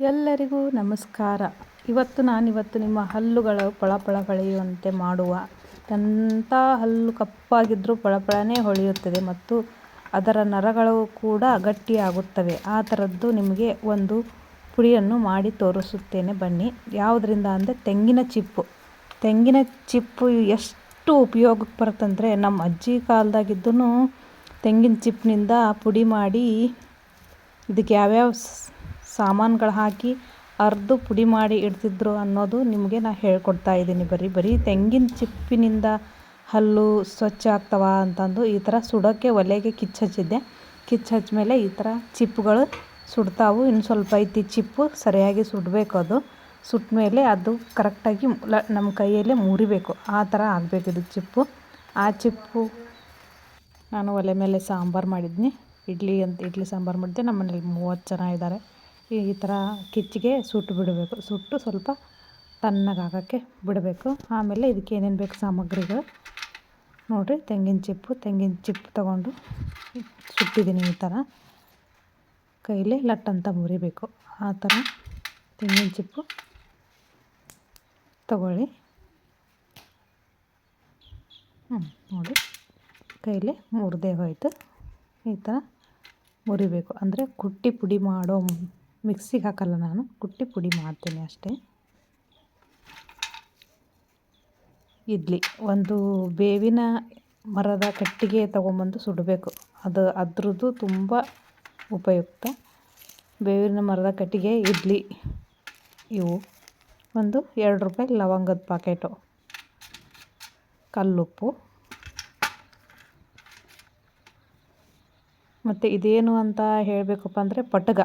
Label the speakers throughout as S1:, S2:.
S1: ಎಲ್ಲರಿಗೂ ನಮಸ್ಕಾರ. ಇವತ್ತು ನಾನಿವತ್ತು ನಿಮ್ಮ ಹಲ್ಲುಗಳು ಪಳಪಳ ಹೊಳೆಯುವಂತೆ ಮಾಡುವ. ಎಂಥ ಹಲ್ಲು ಕಪ್ಪಾಗಿದ್ದರೂ ಪಳಪಳನೇ ಹೊಳೆಯುತ್ತದೆ ಮತ್ತು ಅದರ ನರಗಳು ಕೂಡ ಗಟ್ಟಿಯಾಗುತ್ತವೆ. ಆ ಥರದ್ದು ನಿಮಗೆ ಒಂದು ಪುಡಿಯನ್ನು ಮಾಡಿ ತೋರಿಸುತ್ತೇನೆ ಬನ್ನಿ. ಯಾವುದರಿಂದ ಅಂದರೆ ತೆಂಗಿನ ಚಿಪ್ಪು. ತೆಂಗಿನ ಚಿಪ್ಪು ಎಷ್ಟು ಉಪಯೋಗಕ್ಕೆ ಬರುತ್ತಂದರೆ ನಮ್ಮ ಅಜ್ಜಿ ಕಾಲದಾಗಿದ್ದೂ ತೆಂಗಿನ ಚಿಪ್ಪಿನಿಂದ ಪುಡಿ ಮಾಡಿ ಇದಕ್ಕೆ ಯಾವ್ಯಾವ ಸಾಮಾನುಗಳು ಹಾಕಿ ಅರ್ದು ಪುಡಿ ಮಾಡಿ ಇಡ್ತಿದ್ರು ಅನ್ನೋದು ನಿಮಗೆ ನಾನು ಹೇಳ್ಕೊಡ್ತಾ ಇದ್ದೀನಿ. ಬರೀ ಬರೀ ತೆಂಗಿನ ಚಿಪ್ಪಿನಿಂದ ಹಲ್ಲು ಸ್ವಚ್ಛ ಆಗ್ತವ ಅಂತಂದು ಈ ಥರ ಸುಡೋಕ್ಕೆ ಒಲೆಗೆ ಕಿಚ್ಚು ಹಚ್ಚಿದ್ದೆ ಕಿಚ್ಚು ಮೇಲೆ ಈ ಥರ ಚಿಪ್ಪುಗಳು ಸುಡ್ತಾವು. ಇನ್ನು ಸ್ವಲ್ಪ ಐತಿ ಚಿಪ್ಪು ಸರಿಯಾಗಿ ಸುಡಬೇಕು ಅದು. ಸುಟ್ಟ ಮೇಲೆ ಅದು ಕರೆಕ್ಟಾಗಿ ನಮ್ಮ ಕೈಯಲ್ಲೇ ಮುರಿಬೇಕು. ಆ ಥರ ಆಗಬೇಕು ಇದು ಚಿಪ್ಪು. ಆ ಚಿಪ್ಪು ನಾನು ಒಲೆ ಮೇಲೆ ಸಾಂಬಾರು ಮಾಡಿದ್ನಿ. ಇಡ್ಲಿ ಅಂತ, ಇಡ್ಲಿ ಸಾಂಬಾರು ಮಾಡಿದ್ದೆ. ನಮ್ಮ ಮನೇಲಿ ಮೂವತ್ತು ಜನ ಇದ್ದಾರೆ. ಈ ಥರ ಕಿಚ್ಚಿಗೆ ಸುಟ್ಟು ಬಿಡಬೇಕು. ಸುಟ್ಟು ಸ್ವಲ್ಪ ತಣ್ಣಗಾಗೋಕ್ಕೆ ಬಿಡಬೇಕು. ಆಮೇಲೆ ಇದಕ್ಕೆ ಏನೇನು ಬೇಕು ಸಾಮಗ್ರಿಗಳು? ನೋಡಿರಿ, ತೆಂಗಿನ ಚಿಪ್ಪು ತೆಂಗಿನ ಚಿಪ್ಪು ತಗೊಂಡು ಸುಟ್ಟಿದ್ದೀನಿ ಈ ಥರ. ಕೈಲಿ ಲಟ್ ಅಂತ ಮುರಿಬೇಕು. ಆ ಥರ ತೆಂಗಿನ ಚಿಪ್ಪು ತಗೊಳ್ಳಿ. ಹ್ಞೂ ನೋಡಿ, ಕೈಲಿ ಮುರಿದೇ ಹೋಯಿತು. ಈ ಥರ ಮುರಿಬೇಕು. ಅಂದರೆ ಕುಟ್ಟಿ ಪುಡಿ ಮಾಡೋ ಮಿಕ್ಸಿಗೆ ಹಾಕಲ್ಲ ನಾನು, ಕುಟ್ಟಿ ಪುಡಿ ಮಾಡ್ತೀನಿ ಅಷ್ಟೇ. ಇಡ್ಲಿ, ಒಂದು ಬೇವಿನ ಮರದ ಕಟ್ಟಿಗೆ ತೊಗೊಂಬಂದು ಸುಡಬೇಕು. ಅದು ಅದ್ರದ್ದು ತುಂಬ ಉಪಯುಕ್ತ. ಬೇವಿನ ಮರದ ಕಟ್ಟಿಗೆ, ಇಡ್ಲಿ, ಇವು. ಒಂದು ಎರಡು ರೂಪಾಯಿ ಲವಂಗದ ಪಾಕೆಟು. ಕಲ್ಲುಪ್ಪು. ಮತ್ತು ಇದೇನು ಅಂತ ಹೇಳಬೇಕಪ್ಪ ಅಂದರೆ ಪಟಗ.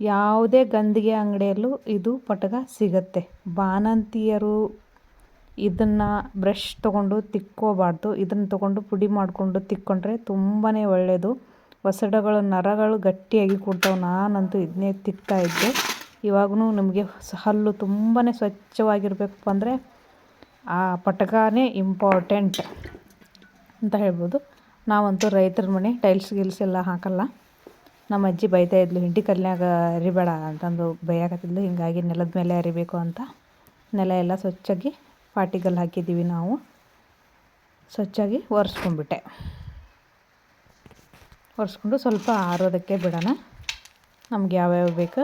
S1: ಯಾವುದೇ ಗಂದಿಗೆ ಅಂಗಡಿಯಲ್ಲೂ ಇದು ಪಟಗ ಸಿಗುತ್ತೆ. ಬಾಣಂತಿಯರು ಇದನ್ನು ಬ್ರಷ್ ತೊಗೊಂಡು ತಿಕ್ಕೋಬಾರ್ದು. ಇದನ್ನು ತಗೊಂಡು ಪುಡಿ ಮಾಡಿಕೊಂಡು ತಿಕ್ಕೊಂಡ್ರೆ ತುಂಬಾ ಒಳ್ಳೆಯದು ಒಸಡಗಳು, ನರಗಳು ಗಟ್ಟಿಯಾಗಿ ಕೂಡ್ತಾವೆ. ನಾನಂತೂ ಇದನ್ನೇ ತಿಕ್ತಾಯಿದ್ದೆ ಇವಾಗೂ ನಮಗೆ ಹಲ್ಲು ತುಂಬಾ ಸ್ವಚ್ಛವಾಗಿರಬೇಕಪ್ಪ ಅಂದರೆ ಆ ಪಟಕಾನೇ ಇಂಪಾರ್ಟೆಂಟ್ ಅಂತ ಹೇಳ್ಬೋದು. ನಾವಂತೂ ರೈತರ ಮನೆ ಟೈಲ್ಸ್ ಗಿಲ್ಸ್ ಎಲ್ಲ ಹಾಕಲ್ಲ. ನಮ್ಮ ಅಜ್ಜಿ ಬೈತಾ ಇದ್ಲು, ಹಿಂಡಿ ಕಲ್ಲಿನಾಗ ಅರಿಬೇಡ ಅಂತಂದು ಬೈಯಾಕತ್ತಿದ್ಲು, ಹೀಗಾಗಿ ನೆಲದ ಮೇಲೆ ಅರಿಬೇಕು ಅಂತ. ನೆಲ ಎಲ್ಲ ಸ್ವಚ್ಛಾಗಿ ಪಾಟಿಗಲ್ಲಿ ಹಾಕಿದ್ದೀವಿ ನಾವು. ಸ್ವಚ್ಛಾಗಿ ಒರೆಸ್ಕೊಂಡ್ಬಿಟ್ಟೆ. ಒರೆಸ್ಕೊಂಡು ಸ್ವಲ್ಪ ಆರೋದಕ್ಕೆ ಬಿಡೋಣ. ನಮ್ಗೆ ಯಾವ್ಯಾವ ಬೇಕು?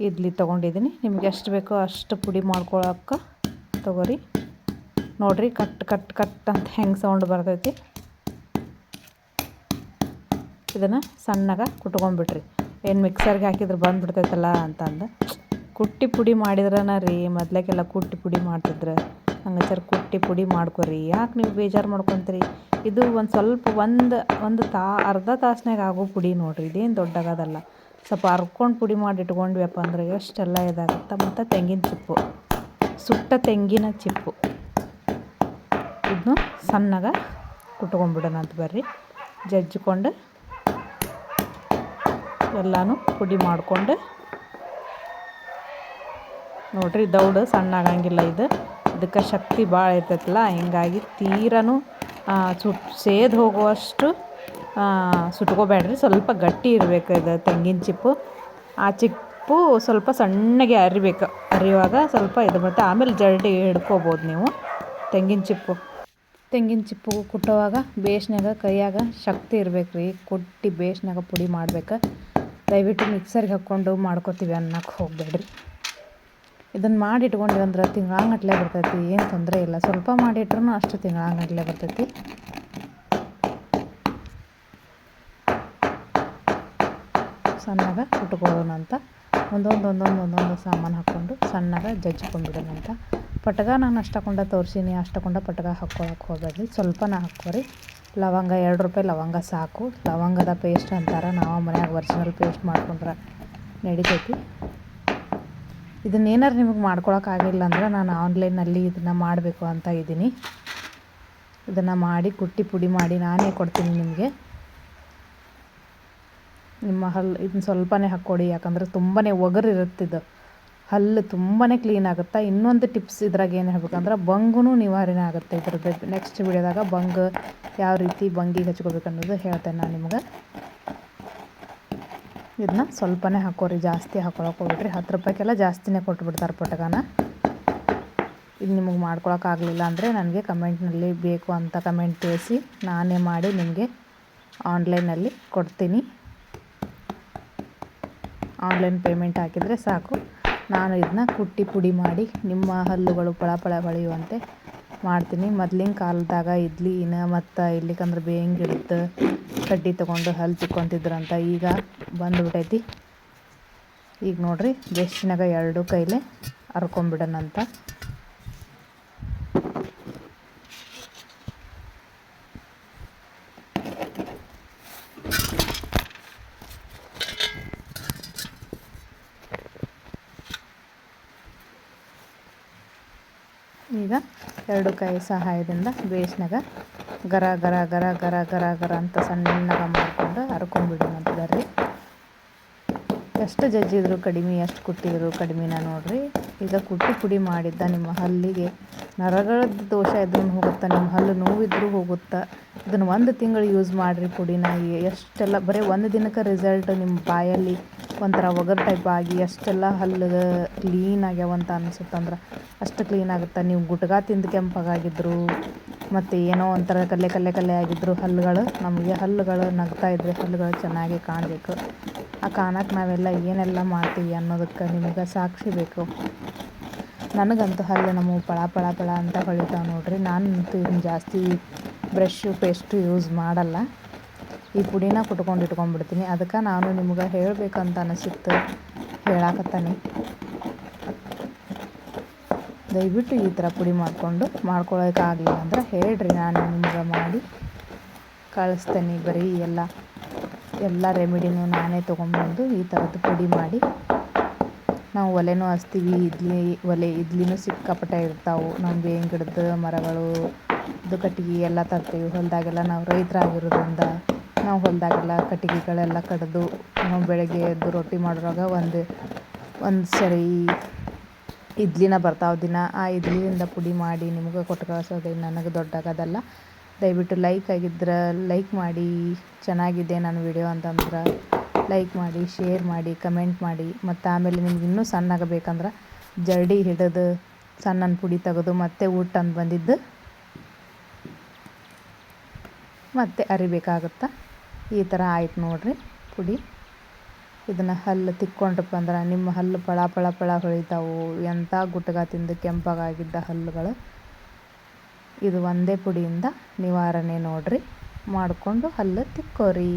S1: ಇಡ್ಲಿ ತೊಗೊಂಡಿದ್ದೀನಿ. ನಿಮ್ಗೆ ಎಷ್ಟು ಬೇಕೋ ಅಷ್ಟು ಪುಡಿ ಮಾಡ್ಕೊಳಕ್ಕೆ ತೊಗೋರಿ. ನೋಡಿರಿ ಕಟ್ ಕಟ್ ಕಟ್ ಅಂತ ಹೆಂಗೆ ಸೌಂಡ್ ಬರ್ತೈತಿ. ಇದನ್ನು ಸಣ್ಣಗೆ ಕುಟ್ಕೊಂಡ್ಬಿಟ್ರಿ ಏನು ಮಿಕ್ಸರ್ಗೆ ಹಾಕಿದ್ರೆ ಬಂದುಬಿಡ್ತೈತಲ್ಲ ಅಂತಂದು. ಕುಟ್ಟಿ ಪುಡಿ ಮಾಡಿದ್ರನ ರೀ ಮೊದ್ಲಕ್ಕೆಲ್ಲ ಕುಟ್ಟಿ ಪುಡಿ ಮಾಡ್ತಿದ್ರು. ಹಂಗಚರ್ ಕುಟ್ಟಿ ಪುಡಿ ಮಾಡ್ಕೊರಿ. ಯಾಕೆ ನೀವು ಬೇಜಾರು ಮಾಡ್ಕೊತೀರಿ? ಇದು ಒಂದು ಸ್ವಲ್ಪ ಒಂದು ಒಂದು ತಾ, ಅರ್ಧ ತಾಸ್ನಾಗ ಆಗೋ ಪುಡಿ ನೋಡಿರಿ. ಇದೇನು ದೊಡ್ಡಗದಲ್ಲ ಸ್ವಲ್ಪ ಹರ್ಕೊಂಡು ಪುಡಿ ಮಾಡಿ ಇಟ್ಕೊಂಡ್ವಿಯಪ್ಪ ಅಂದ್ರೆ ಎಷ್ಟೆಲ್ಲ ಇದಾಗುತ್ತೆ. ಮತ್ತು ತೆಂಗಿನ ಚಿಪ್ಪು. ಸುಟ್ಟ ತೆಂಗಿನ ಚಿಪ್ಪು. ಇದನ್ನು ಸಣ್ಣಗೆ ಕುಟ್ಕೊಂಡ್ಬಿಡೋಣ ಅಂತ ಬರ್ರಿ. ಜಜ್ಜಿಕೊಂಡು ಎಲ್ಲನೂ ಪುಡಿ ಮಾಡಿಕೊಂಡು. ನೋಡಿರಿ, ದೌಡು ಸಣ್ಣ ಆಗಂಗಿಲ್ಲ ಇದು. ಇದಕ್ಕೆ ಶಕ್ತಿ ಭಾಳ ಇರ್ತೈತಲ್ಲ, ಹಿಂಗಾಗಿ ತೀರನೂ ಸುಟ್, ಸೇದು ಹೋಗುವಷ್ಟು ಸುಟ್ಕೋಬೇಡ್ರಿ. ಸ್ವಲ್ಪ ಗಟ್ಟಿ ಇರಬೇಕು ಇದು ತೆಂಗಿನ ಚಿಪ್ಪು. ಆ ಚಿಪ್ಪು ಸ್ವಲ್ಪ ಸಣ್ಣಗೆ ಅರಿಬೇಕು. ಅರಿಯುವಾಗ ಸ್ವಲ್ಪ ಇದು ಬರುತ್ತೆ ಆಮೇಲೆ ಜರಡಿ ಹಿಡ್ಕೋಬೋದು ನೀವು ತೆಂಗಿನ ಚಿಪ್ಪು. ತೆಂಗಿನ ಚಿಪ್ಪು ಕುಟ್ಟುವಾಗ ಬೇಸ್ನಾಗ ಕೈಯಾಗ ಶಕ್ತಿ ಇರ್ಬೇಕು ರೀ ಕುಟ್ಟಿ ಬೇಸ್ನಾಗ ಪುಡಿ ಮಾಡ್ಬೇಕು. ದಯವಿಟ್ಟು ಮಿಕ್ಸರ್ಗೆ ಹಾಕ್ಕೊಂಡು ಮಾಡ್ಕೊತೀವಿ ಅನ್ನಕ್ಕೆ ಹೋಗಬೇಡ್ರಿ. ಇದನ್ನು ಮಾಡಿ ಇಟ್ಕೊಂಡ್ವಿ ಅಂದ್ರೆ ತಿಂಗಳಾಂಗಟ್ಲೆ ಬರ್ತೈತಿ, ಏನು ತೊಂದರೆ ಇಲ್ಲ. ಸ್ವಲ್ಪ ಮಾಡಿಟ್ರೂ ಅಷ್ಟು ತಿಂಗಳಾಂಗಟ್ಲೆ ಬರ್ತೈತಿ. ಸಣ್ಣಗೆ ಕುಟ್ಕೊಳ್ಳೋಣ ಅಂತ. ಒಂದೊಂದು ಒಂದೊಂದು ಒಂದೊಂದು ಸಾಮಾನು ಹಾಕ್ಕೊಂಡು ಸಣ್ಣಗೆ ಜಜ್ಜಿಕೊಂಡ್ಬಿಡೋಣ ಅಂತ. ಪಟಗ ನಾನು ಅಷ್ಟಕೊಂಡ ತೋರಿಸೀನಿ, ಅಷ್ಟಕೊಂಡ ಪಟಗ ಹಾಕ್ಕೊಳಕ್ಕೆ ಹೋಗಬೇಡ್ರಿ. ಸ್ವಲ್ಪನ ಹಾಕ್ಕೋರಿ. ಲವಂಗ, ಎರಡು ರೂಪಾಯಿ ಲವಂಗ ಸಾಕು. ಲವಂಗದ ಪೇಸ್ಟ್ ಅಂತಾರೆ. ನಾವು ಮನ್ಯಾಗ ಒರಿಜಿನಲ್ ಪೇಸ್ಟ್ ಮಾಡ್ಕೊಂಡ್ರೆ ನಡಿತೈತಿ. ಇದನ್ನೇನಾರು ನಿಮಗೆ ಮಾಡ್ಕೊಳಕ್ಕಾಗಿಲ್ಲ ಅಂದ್ರೆ ನಾನು ಆನ್ಲೈನಲ್ಲಿ ಇದನ್ನು ಮಾಡಬೇಕು ಅಂತ ಇದ್ದೀನಿ. ಇದನ್ನು ಮಾಡಿ ಕುಟ್ಟಿ ಪುಡಿ ಮಾಡಿ ನಾನೇ ಕೊಡ್ತೀನಿ ನಿಮಗೆ. ನಿಮ್ಮ ಹಲ್ ಇದನ್ನ ಸ್ವಲ್ಪನೇ ಹಾಕ್ಕೊಡಿ ಯಾಕಂದರೆ ತುಂಬಾ ಒಗರು ಇರುತ್ತಿದ್ದು ಹಲ್ಲು ತುಂಬಾ ಕ್ಲೀನ್ ಆಗುತ್ತೆ. ಇನ್ನೊಂದು ಟಿಪ್ಸ್ ಇದ್ರಾಗ ಏನು ಹೇಳ್ಬೇಕಂದ್ರೆ ಬಂಗುನೂ ನಿವಾರಣೆ ಆಗುತ್ತೆ ಇದ್ರದ್ದು. ನೆಕ್ಸ್ಟ್ ವಿಡಿಯೋದಾಗ ಬಂಗ್ ಯಾವ ರೀತಿ ಬಂಗಿಗೆ ಹಚ್ಕೋಬೇಕು ಅನ್ನೋದು ಹೇಳ್ತೇನೆ ನಾನು ನಿಮ್ಗೆ. ಇದನ್ನ ಸ್ವಲ್ಪನೇ ಹಾಕೋರಿ, ಜಾಸ್ತಿ ಹಾಕೊಳಕ್ಕೆ ಹೋಗ್ಬಿಟ್ರಿ ಹತ್ತು ರೂಪಾಯಿಗೆಲ್ಲ ಜಾಸ್ತಿನೇ ಕೊಟ್ಬಿಡ್ತಾರೆ ಪೊಟಗಾನ. ಇದು ನಿಮಗೆ ಮಾಡ್ಕೊಳಕ್ಕಾಗಲಿಲ್ಲ ಅಂದರೆ ನನಗೆ ಕಮೆಂಟ್ನಲ್ಲಿ ಬೇಕು ಅಂತ ಕಮೆಂಟ್ ತಿಳಿಸಿ ನಾನೇ ಮಾಡಿ ನಿಮಗೆ ಆನ್ಲೈನಲ್ಲಿ ಕೊಡ್ತೀನಿ. ಆನ್ಲೈನ್ ಪೇಮೆಂಟ್ ಹಾಕಿದರೆ ಸಾಕು. ನಾನು ಇದನ್ನ ಕುಟ್ಟಿ ಪುಡಿ ಮಾಡಿ ನಿಮ್ಮ ಹಲ್ಲುಗಳು ಪಳ ಪಳ ಹೊಳೆಯುವಂತೆ ಮಾಡ್ತೀನಿ. ಮೊದ್ಲಿನ ಕಾಲದಾಗ ಇಡ್ಲಿನ ಮತ್ತು ಇಲ್ಲಿಕಂದ್ರೆ ಬೇಯಂಗೆ ಗಿಡದ ಕಡ್ಡಿ ತೊಗೊಂಡು ಹಲ್ಲು ತಿಕ್ಕೊಂತಿದ್ರಂತ ಈಗ ಬಂದುಬಿಟ್ಟೈತಿ ಈಗ ನೋಡ್ರಿ ಬೆಸ್ಟಿನಾಗ ಎರಡು ಕೈಲೇ ಹರ್ಕೊಂಬಿಡೋಣಂತ ಈಗ ಎರಡು ಕೈ ಸಹಾಯದಿಂದ ಬೇಸ್ನಾಗ ಗರ ಗರ ಗರ ಗರ ಗರ ಗರ ಅಂತ ಸಣ್ಣಗೆ ಮಾಡಿಕೊಂಡು ಹರ್ಕೊಂಡ್ಬಿಡೋಣಂತ ಬರ್ರಿ ಎಷ್ಟು ಜಜ್ಜಿದ್ರು ಕಡಿಮೆ, ಎಷ್ಟು ಕುಟ್ಟಿದ್ರು ಕಡಿಮೆನ ನೋಡ್ರಿ. ಈಗ ಕುಟ್ಟಿ ಪುಡಿ ಮಾಡಿದ್ದ ನಿಮ್ಮ ಹಲ್ಲಿಗೆ ನರಗಳದ್ದು ದೋಷ ಇದ್ರೂ ಹೋಗುತ್ತಾ, ನಿಮ್ಮ ಹಲ್ಲು ನೋವಿದ್ರೂ ಹೋಗುತ್ತಾ. ಇದನ್ನು ಒಂದು ತಿಂಗಳು ಯೂಸ್ ಮಾಡಿರಿ ಪುಡಿನ. ಎಷ್ಟೆಲ್ಲ ಬರೀ ಒಂದು ದಿನಕ್ಕೆ ರಿಸಲ್ಟ್ ನಿಮ್ಮ ಬಾಯಲ್ಲಿ ಒಂಥರ ಒಗರು ಟೈಪ್ ಆಗಿ ಅಷ್ಟೆಲ್ಲ ಹಲ್ಲು ಕ್ಲೀನ್ ಆಗ್ಯಾವಂತ ಅನ್ಸುತ್ತಂದ್ರೆ ಅಷ್ಟು ಕ್ಲೀನ್ ಆಗುತ್ತೆ? ನೀವು ಗುಟ್ಗ ತಿಂದು ಕೆಂಪಾಗಿದ್ರು ಮತ್ತು ಏನೋ ಒಂಥರ ಕಲ್ಲೆ ಕಲ್ಲೆ ಕಲ್ಲೆ ಆಗಿದ್ರು ಹಲ್ಲುಗಳು, ನಮಗೆ ಹಲ್ಲುಗಳು ನಗ್ತಾ ಇದ್ರೆ ಹಲ್ಲುಗಳು ಚೆನ್ನಾಗಿ ಕಾಣಬೇಕು. ಆ ಕಾಣಕ್ಕೆ ನಾವೆಲ್ಲ ಏನೆಲ್ಲ ಮಾಡ್ತೀವಿ ಅನ್ನೋದಕ್ಕೆ ನಿಮಗೆ ಸಾಕ್ಷಿ ಬೇಕು. ನನಗಂತೂ ಹಲ್ಲು ನಮ್ಮ ಪಳ ಪಳ ಪಳ ಅಂತ ಹೊಳಿತಾವೆ ನೋಡ್ರಿ. ನಾನಂತೂ ಇನ್ನು ಜಾಸ್ತಿ ಬ್ರಷ್ಷು ಪೇಸ್ಟು ಯೂಸ್ ಮಾಡಲ್ಲ. ಈ ಪುಡಿನ ಕುಟ್ಕೊಂಡು ಇಟ್ಕೊಂಡ್ಬಿಡ್ತೀನಿ. ಅದಕ್ಕೆ ನಾನು ನಿಮ್ಗೆ ಹೇಳಬೇಕಂತ ಅನಿಸಿತ್ತು. ಹೇಳಾಕತ್ತಾನೆ. ದಯವಿಟ್ಟು ಈ ಥರ ಪುಡಿ ಮಾಡಿಕೊಂಡು ಮಾಡ್ಕೊಳಕ್ಕಾಗಲಿಲ್ಲ ಅಂದ್ರೆ ಹೇಳ್ರಿ ನಾನು ನಿಮ್ಗೆ ಮಾಡಿ ಕಳಿಸ್ತೇನೆ ಬರೀ ಎಲ್ಲ ಎಲ್ಲ ರೆಮಿಡಿನೂ ನಾನೇ ತೊಗೊಂಡ್ಬಂದು ಈ ಥರದ್ದು ಪುಡಿ ಮಾಡಿ. ನಾವು ಒಲೆನೂ ಹಚ್ತೀವಿ, ಇಡ್ಲಿ, ಒಲೆ ಇಡ್ಲಿನೂ ಸಿಕ್ಕಾಪಟ್ಟೆ ಇರ್ತಾವೆ. ನಮ್ಮ ಬೇವಿನ ಗಿಡದ ಮರಗಳು, ಇದು ಕಟ್ಟಿಗೆ ಎಲ್ಲ ತರ್ತೀವಿ. ಹೊಲದಾಗೆಲ್ಲ ನಾವು ರೈತರಾಗಿರೋದ್ರಿಂದ ನಾವು ಹೊಲದಾಗೆಲ್ಲ ಕಟ್ಟಿಗೆಗಳೆಲ್ಲ ಕಡಿದು ನಾವು ಬೆಳಗ್ಗೆ ಎದ್ದು ರೊಟ್ಟಿ ಮಾಡುವಾಗ ಒಂದು ಒಂದು ಸರಿ ಇಡ್ಲಿನ ಬರ್ತಾವ ದಿನ. ಆ ಇಡ್ಲಿಯಿಂದ ಪುಡಿ ಮಾಡಿ ನಿಮಗೆ ಕೊಟ್ಟು ಕಳ್ಸೋದು ನನಗೆ ದೊಡ್ಡಾಗೋದಲ್ಲ. ದಯವಿಟ್ಟು ಲೈಕ್ ಆಗಿದ್ರೆ ಲೈಕ್ ಮಾಡಿ. ಚೆನ್ನಾಗಿದೆ ನನ್ನ ವಿಡಿಯೋ ಅಂತಂದ್ರೆ ಲೈಕ್ ಮಾಡಿ, ಶೇರ್ ಮಾಡಿ, ಕಮೆಂಟ್ ಮಾಡಿ. ಮತ್ತು ಆಮೇಲೆ ನಿಮ್ಗೆ ಇನ್ನೂ ಸಣ್ಣಾಗಬೇಕಂದ್ರೆ ಜರಡಿ ಹಿಡಿದು ಸಣ್ಣನ ಪುಡಿ ತೆಗೆದು ಮತ್ತೆ ಊಟ ಅಂತ ಬಂದಿದ್ದು ಮತ್ತೆ ಅರಿಬೇಕಾಗುತ್ತೆ? ಈ ಥರ ಆಯ್ತು ನೋಡಿರಿ ಪುಡಿ. ಇದನ್ನು ಹಲ್ಲು ತಿಕ್ಕೊಂಡ್ರಪ್ಪ ಅಂದ್ರೆ ನಿಮ್ಮ ಹಲ್ಲು ಪಳ ಪಳ ಪಳ ಹೊಳಿತಾವು. ಎಂಥ ಗುಟ್ಗ ತಿಂದು ಕೆಂಪಗಾಗಿದ್ದ ಹಲ್ಲುಗಳು. ಇದು ಒಂದೇ ಪುಡಿಯಿಂದ ನಿವಾರಣೆ ನೋಡಿರಿ. ಮಾಡಿಕೊಂಡು ಹಲ್ಲು ತಿಕ್ಕೋರಿ.